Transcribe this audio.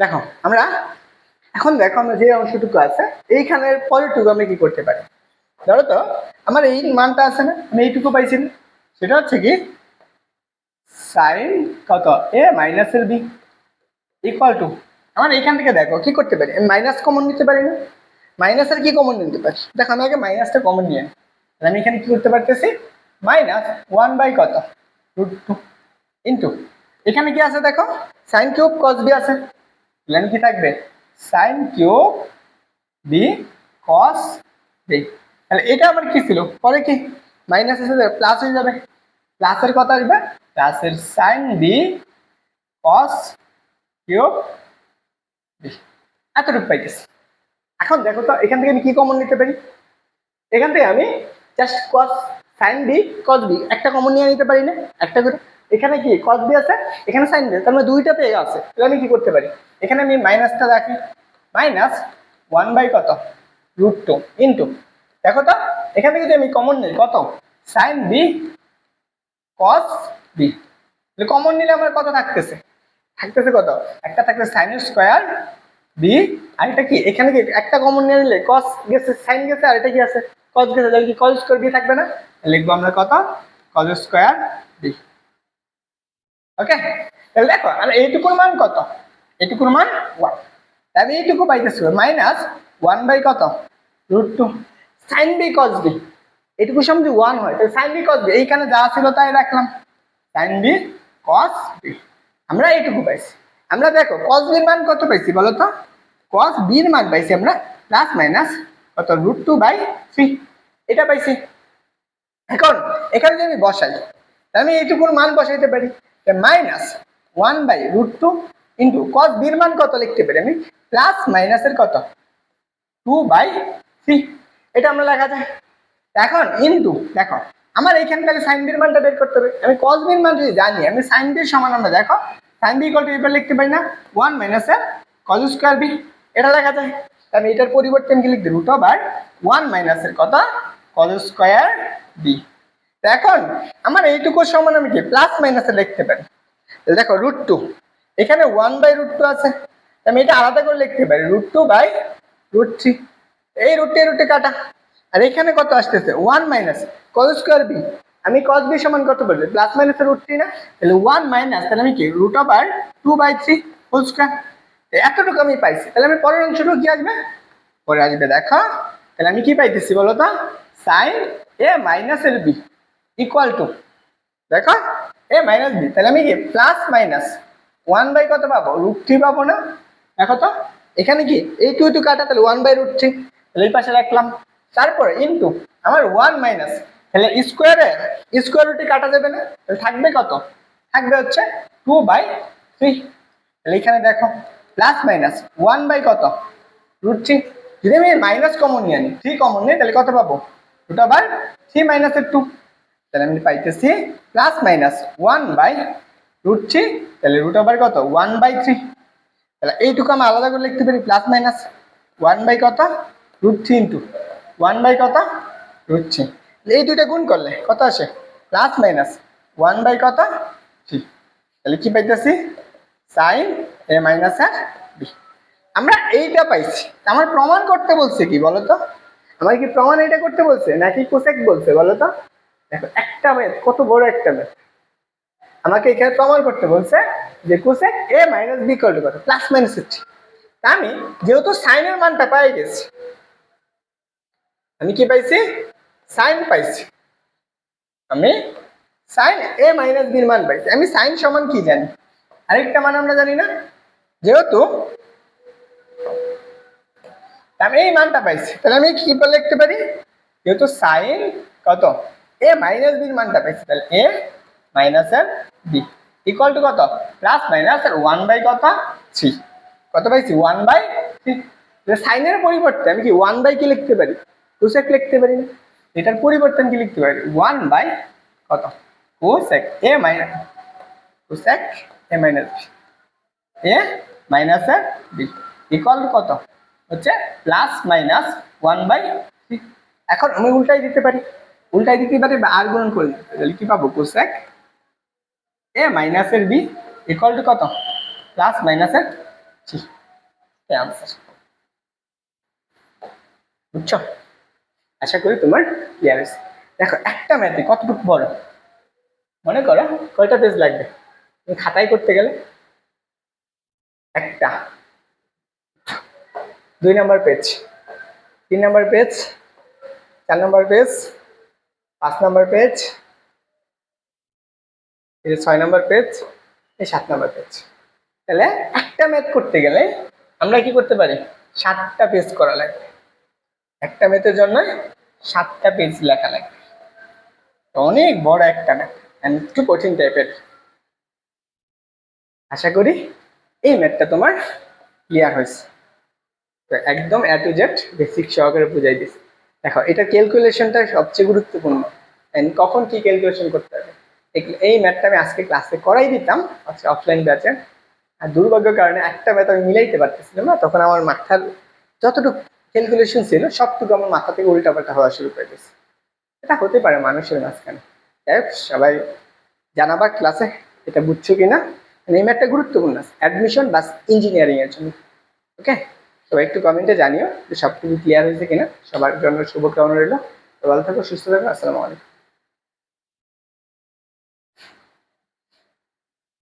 দেখো, আমরা এখন দেখো আমরা যে অংশটুকু আছে, এইখানের পরেরটুকু আমরা কি করতে পারি? ধরো তো, আমার এই মানটা আছে না, আমি এইটুকু পাইছি না। সেটা হচ্ছে কি সাইন কত? এ মাইনাস মাইনাসের বি ইকুয়াল টু আমার এইখান থেকে দেখো, কি করতে পারি? আমি মাইনাস কমন নিতে পারি না। মাইনাসের কি কমন নিতে পারি? দেখো, আমি আগে মাইনাসটা কমন নিয়ে তাহলে আমি এখানে কি করতে পারতেছি? মাইনাস ওয়ান বাই কত? রুট টু ইন্টু এখানে কি আছে দেখো? সাইন কিউব কস বি আছে। তাহলে কি থাকবে? Sine cube B cos B তাহলে এটা আমার কি ছিল? পরে কি? মাইনাস এসে যাবে প্লাস হয়ে যাবে। প্লাসের কত আসবে? প্লাসের sine B cos cube B এতটুকু পাইতেছি। এখন দেখো তো, এখান থেকে আমি কি কমন নিতে পারি? এখান থেকে আমি just cos sine B cos B একটা কমন নিয়ে নিতে পারি না? একটা করে। এখানে কি কস বি আছে? এখানে সাইন বি তার মানে দুইটা পেয়ে আছে তাহলে আমি কি করতে পারি? এখানে আমি মাইনাসটা রাখি। মাইনাস ওয়ান বাই কত? রুট টু ইন্টু দেখো তো, এখানে যদি আমি কমন নিই, কত? Sine B cos B common নিলে আমার কত থাকতেছে? থাকতেছে কত? একটা থাকতেছে সাইন স্কোয়ার বি আর এটা কি? এখানে কি একটা কমন নিয়ে নিলে কস গেছে সাইন গেছে, আর এটা কি আছে? কস গেছে, তাহলে কি কস স্কোয়ার বি থাকবে না? লিখব আমরা কত? কস স্কোয়ার বি ওকে তাহলে দেখো আর এইটুকুর মান কত? এইটুকুর মান ওয়ান আমি এইটুকু পাইতেছি মাইনাস ওয়ান বাই কত? Root two sine B cos B এইটুকু সময় ওয়ান হয়, তাহলে সাইন বি কস বি এইখানে যা ছিল তাই রাখলাম। সাইন বি কস বি আমরা এইটুকু পাইছি। আমরা দেখো কস বির মান কত পাইছি বলো তো? কস বির মান পাইছি আমরা প্লাস মাইনাস কত? রুট টু বাই থ্রি এটা পাইছি। এখন, এখানে যদি আমি বসাই, তাহলে আমি এইটুকুর মান বসাইতে পারি। Minus one by root two into cos বির মান কত লিখতে পারি আমি? প্লাস মাইনাসের কত? টু বাই থ্রি এটা আমরা লেখা যায়। এখন ইন্টু দেখো, আমার এইখানে সাইন বির মানটা বের করতে হবে। আমি কস বির মান যদি জানি, আমি সাইন বির সমান আমরা দেখো সাইন বি ইকুয়াল এবার লিখতে পারি না। ওয়ান মাইনাস এর কজ স্কোয়ার বি এটা লেখা যায়। আমি এটার পরিবর্তে আমি কি লিখতে রুট ওভার ওয়ান মাইনাসের কত? কজ স্কোয়ার বি এখন আমার এইটুকু সমান আমি কি? প্লাস মাইনাসে লিখতে পারি। দেখো রুট টু এখানে ওয়ান বাই রুট টু আছে। আমি এটা আলাদা করে লিখতে পারি। Root two by root three এই রুটে রুটে কাটা। আর এখানে কত আসতেছে? One minus cos square B আমি কজ বি সমান কত বলব? প্লাস মাইনাসের রুট থ্রি না? তাহলে ওয়ান মাইনাস তাহলে আমি কি? Root over two by three whole square এতটুকু আমি পাইছি। তাহলে আমি পরের অংশটুকু কি আসবে? পরে আসবে, দেখো। তাহলে আমি কি পাইতেছি বলো তো? সাইন এ মাইনাস মাইনাসের বি ইকুয়াল টু দেখো? এ মাইনাস বি তাহলে আমি কি প্লাস মাইনাস ওয়ান বাই কত পাবো? রুট থ্রি পাবো না? দেখো তো, এখানে কি? এই টু টু কাটা, তাহলে ওয়ান বাই রুট থ্রি তাহলে এই পাশে রাখলাম। তারপরে ইন্টু আমার ওয়ান মাইনাস তাহলে স্কোয়ারে স্কোয়ার রুটে কাটা যাবে না? তাহলে থাকবে কত? থাকবে হচ্ছে টু বাই থ্রি তাহলে এখানে দেখো প্লাস মাইনাস ওয়ান বাই কত? রুট থ্রি যদি আমি মাইনাস কমন নিয়ে আনি থ্রি কমন নিই তাহলে কত পাবো? রুট আবার থ্রি মাইনাসের টু তাহলে আমি পাইতেছি plus minus one by root three তাহলে রুট ওভার কত? ওয়ান বাই থ্রি তাহলে এইটুকু আমি আলাদা করে লিখতে পারি প্লাস মাইনাস ওয়ান বাই কত? Root three into one by কত? রুট থ্রি এই দুইটা গুণ করলে কত আসে? প্লাস মাইনাস ওয়ান বাই কত? থ্রি তাহলে কি পাইতেছি? সাইন এ মাইনাস আর বি আমরা এইটা পাইছি। আমার প্রমাণ করতে বলছে কি বলো তো আমার কি প্রমাণ এটা করতে বলছে? নাকি কোসেক বলছে বলো তো দেখো, একটা ম্যাথ কত বড় একটা ম্যাথ আমাকে এখানে প্রমাণ করতে বলছে যে কোসেক এ মাইনাস বি কত? কত প্লাস মাইনাস হচ্ছে আমি যেহেতু সাইনের মানটা পাই গেছি, আমি কি পাইছি? সাইন পাইছি। আমি সাইন এ মাইনাস বির মান পাইছি। আমি সাইন সমান কি জানি? আরেকটা মান আমরা জানি না। যেহেতু আমি এই মানটা পাইছি। তাহলে আমি কি লিখতে পারি? যেহেতু সাইন কত? এ মাইনাস বির মানটা পাইছি তাহলে এ মাইনাস আর বি ইকুয়াল টু কত? প্লাস মাইনাস আর ওয়ান বাই কত? থ্রি কত পাইছি? ওয়ান বাই থ্রি সাইনের পরিবর্তে আমি কি ওয়ান বাই কি লিখতে পারি? কোসেক লিখতে পারি না। এটার পরিবর্তে আমি কি লিখতে পারি? ওয়ান বাই কত? Cosec A minus cosec A minus B A minus R B equal to কত? হচ্ছে প্লাস মাইনাস ওয়ান বাই এখন আমি উল্টাই দিতে পারি। উল্টাই দিতে পারি বা আর গুণন করে তাহলে কি পাবো? কোসেক এ মাইনাসের বি ইকুয়াল টু কত? প্লাস মাইনাসের জি আনসার বুঝছ? আশা করি তোমার ক্লিয়ার হয়েছে। দেখো, একটা ম্যাথে কতটুকু বড়? মনে করো কয়টা পেজ লাগবে? তুমি খাতায় করতে গেলে? একটা। দুই নাম্বার পেজ তিন নাম্বার পেজ চার নাম্বার পেজ পাঁচ নাম্বার পেজ, এই ছয় নাম্বার পেজ, এই সাত নাম্বার পেজ। তাহলে একটা ম্যাথ করতে গেলে আমরা কি করতে পারি? সাতটা পেজ করা লাগবে একটা ম্যাথের জন্য সাতটা পেজ লেখা লাগবে অনেক বড় একটা ম্যাথ একটু কঠিন টাইপের আশা করি এই ম্যাথটা তোমার ক্লিয়ার হয়েছে। তো একদম এ টু বেসিক সহকারে বুঝাই দিছি দেখো, এটা ক্যালকুলেশনটা সবচেয়ে গুরুত্বপূর্ণ। কখন কি ক্যালকুলেশন করতে হবে? এই- ম্যাথটা আমি আজকে ক্লাসে করাই দিতাম, আজকে অফলাইন ব্যাচে আর দুর্ভাগ্যের কারণে একটা ম্যাথ আমি মিলাইতে পারতেছিলাম না, তখন আমার মাথার যতটুকু ক্যালকুলেশন ছিল, সবটুকু আমার মাথা থেকে উল্টাপাল্টা হওয়া শুরু করে দিয়েছে। এটা হতে পারে মানুষের মাঝখানে। যাই সবাই জানাবা ক্লাসে এটা বুঝছ কিনা? মানে এই ম্যাথটা গুরুত্বপূর্ণ। অ্যাডমিশন বাস ইঞ্জিনিয়ারিং এর জন্য। ওকে সবাই একটু কমেন্টে জানিও যে সবটুকু ক্লিয়ার হয়েছে কিনা। সবার জন্য শুভকামনা রইল। তো ভালো থাকো, সুস্থ থাকো। আসসালামু আলাইকুম।